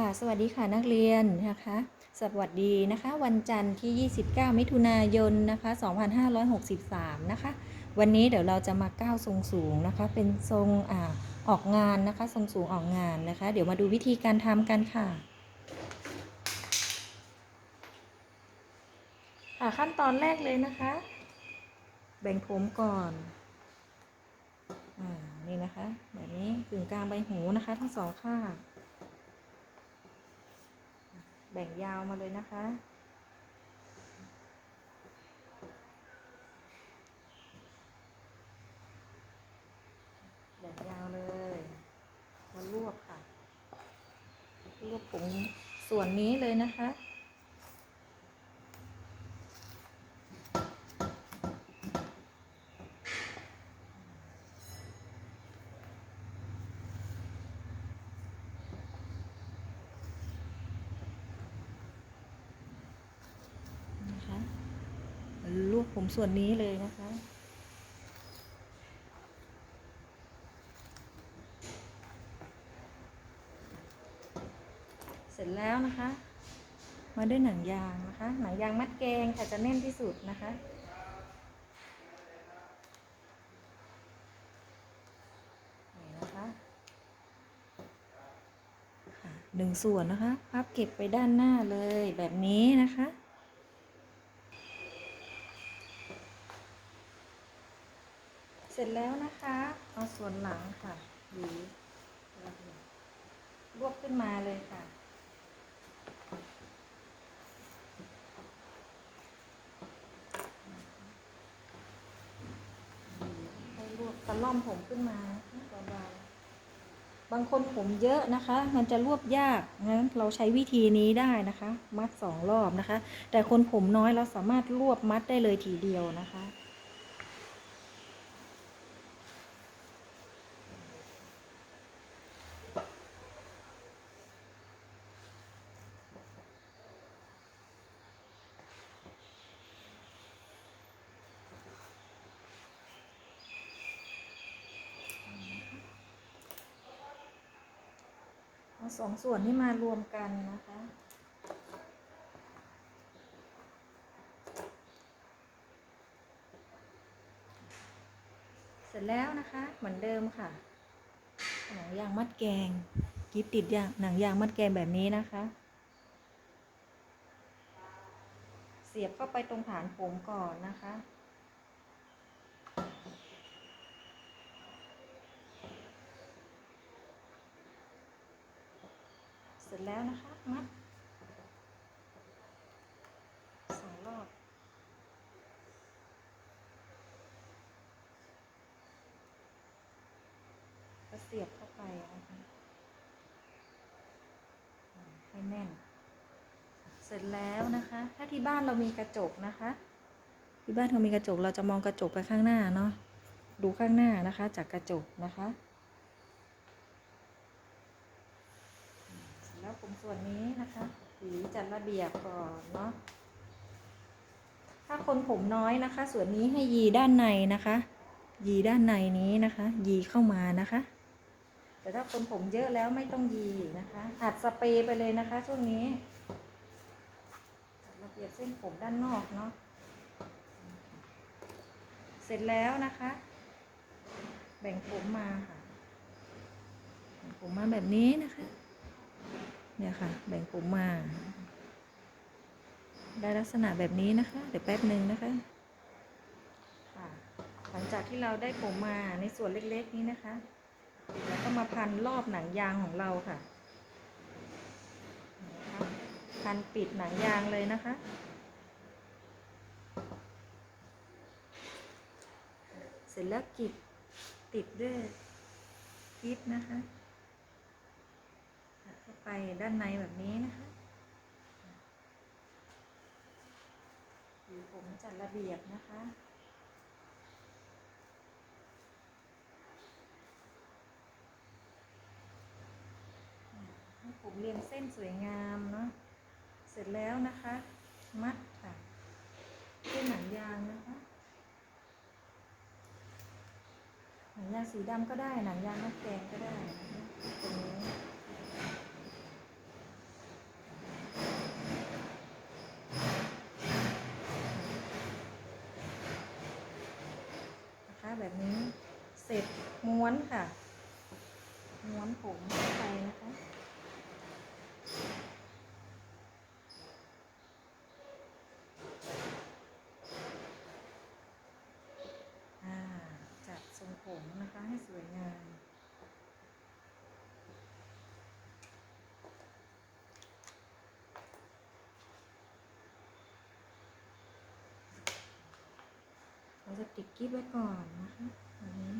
ค่ะสวัสดีค่ะนักเรียนนะคะสวัสดีนะคะ วันจันทร์ที่ 29 มิถุนายนนะคะ 2563 นะคะ วันนี้เดี๋ยวเราจะมาก้าวทรงสูงนะคะ เป็นทรงอ่าออกงานนะคะ ทรงสูงออกงานนะคะ เดี๋ยวมาดูวิธีการทำกันค่ะค่ะขั้นตอนแรกเลยนะคะ แบ่งผมก่อนอ่านี่นะคะแบบนี้กึ่งกลางใบหูนะคะ ทั้งสองข้าง แบ่งยาวมาเลยนะคะ แบ่งยาวเลย มารวบค่ะรวบผมส่วนนี้เลยนะคะนะคะ รวบผมส่วนนี้เลยนะคะ เสร็จแล้วนะคะ มาด้วยหนังยางนะคะ หนังยางมัดแกงค่ะจะแน่นที่สุดนะคะนี่นะคะหนึ่งส่วนนะคะ พับเก็บไปด้านหน้าเลยแบบนี้นะคะ เสร็จแล้วนะคะ เอาส่วนหลังค่ะหวีรวบขึ้นมาเลยค่ะ ให้รวบตะล่อมผมขึ้นมาเบาๆบางคนผมเยอะนะคะ มันจะรวบยากงั้นเราใช้วิธีนี้ได้นะคะ มัดสองรอบนะคะ แต่คนผมน้อยเราสามารถรวบมัดได้เลยทีเดียวนะคะ เอาสองส่วนที่มารวมกันนะคะเสร็จแล้วนะคะเหมือนเดิมค่ะหนังยางมัดแกงกิฟติดยางหนังยางมัดแกงแบบนี้นะคะ เสียบเข้าไปตรงฐานผมก่อนนะคะ เสร็จ แล้วนะคะ มัดสองรอบก็เสียบเข้าไปนะคะให้แน่น เสร็จแล้วนะคะ ถ้าที่บ้านเรามีกระจกนะคะ ที่บ้านเรามีกระจกเราจะมองกระจกไปข้างหน้าเนาะดูข้างหน้านะคะ จากกระจกนะคะ เสร็จ แล้วผมส่วนนี้นะคะหวีจัดระเบียบก่อนเนาะถ้าคนผมน้อยนะคะ ส่วนนี้ให้ยีด้านในนะคะ ยีด้านในนี้นะคะ ยีเข้ามานะคะ แต่ถ้าคนผมเยอะแล้วไม่ต้องยีนะคะอัดสเปรย์ไปเลยนะคะ ช่วงนี้จัดระเบียบเส้นผมด้านนอกเนาะเสร็จแล้วนะคะ แบ่งผมมาค่ะผมมาแบบนี้นะคะ เนี่ยค่ะ แบ่งผมมา ได้ลักษณะแบบนี้นะคะ เดี๋ยวแป๊บหนึ่งนะคะค่ะหลังจากที่เราได้ผมมาในส่วนเล็กๆนี้นะคะ แล้วก็มาพันรอบหนังยางของเราค่ะ พันปิดหนังยางเลยนะคะเสร็จแล้วกิบติดด้วยกิบนะคะ ไปด้านในแบบนี้นะคะหรือผมจัดระเบียบนะคะให้ผมเรียงเส้นสวยงามเนาะ เสร็จแล้วนะคะ มัดค่ะด้วยหนังยางนะคะหนังยางสีดำก็ได้ หนังยางมัดแกงก็ได้นะคะตรงนี้ แบบนี้ เสร็จม้วนค่ะ ม้วนผมไปนะคะ อ่าจัดทรงผมนะคะให้สวยงาม ติดกิ๊บไว้ก่อนนะคะอันนี้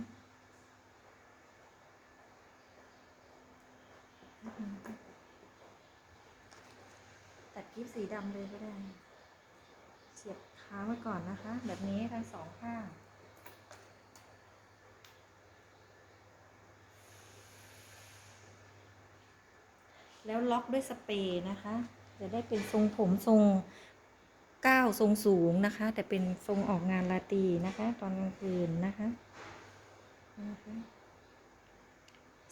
ตัดกิ๊บสีดำเลยก็ได้ เสียบค้างไว้ก่อนนะคะ แบบนี้ทั้งสองข้างแล้วล็อกด้วยสเปรย์นะคะ จะได้เป็นทรงผมทรง ก้าวทรงสูงนะคะ แต่เป็นทรงออกงานราตีนะคะ ตอนกลางคืนนะคะ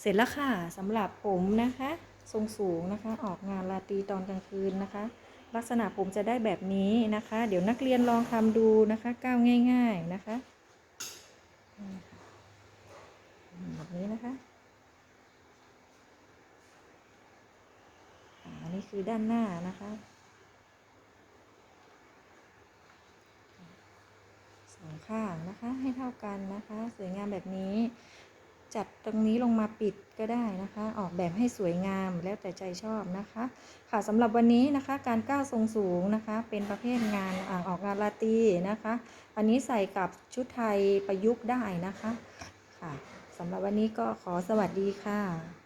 เสร็จแล้วค่ะสำหรับผมนะคะ ทรงสูงนะคะ ออกงานราตีตอนกลางคืนนะคะ ลักษณะผมจะได้แบบนี้นะคะ เดี๋ยวนักเรียนลองทำดูนะคะ ก้าวง่าย ๆนะคะแบบนี้นะคะอันนี้คือด้านหน้านะคะสอง ข้างนะคะ ให้เท่ากันนะคะ สวยงามแบบนี้ จัดตรงนี้ลงมาปิดก็ได้นะคะ ออกแบบให้สวยงามแล้วแต่ใจชอบนะคะ ค่ะสำหรับวันนี้นะคะ การก้าวทรงสูงนะคะ เป็นประเภทงานอ่าออกงานลาตีนะคะ อันนี้ใส่กับชุดไทยประยุกต์ได้นะคะค่ะสำหรับวันนี้ก็ขอสวัสดีค่ะ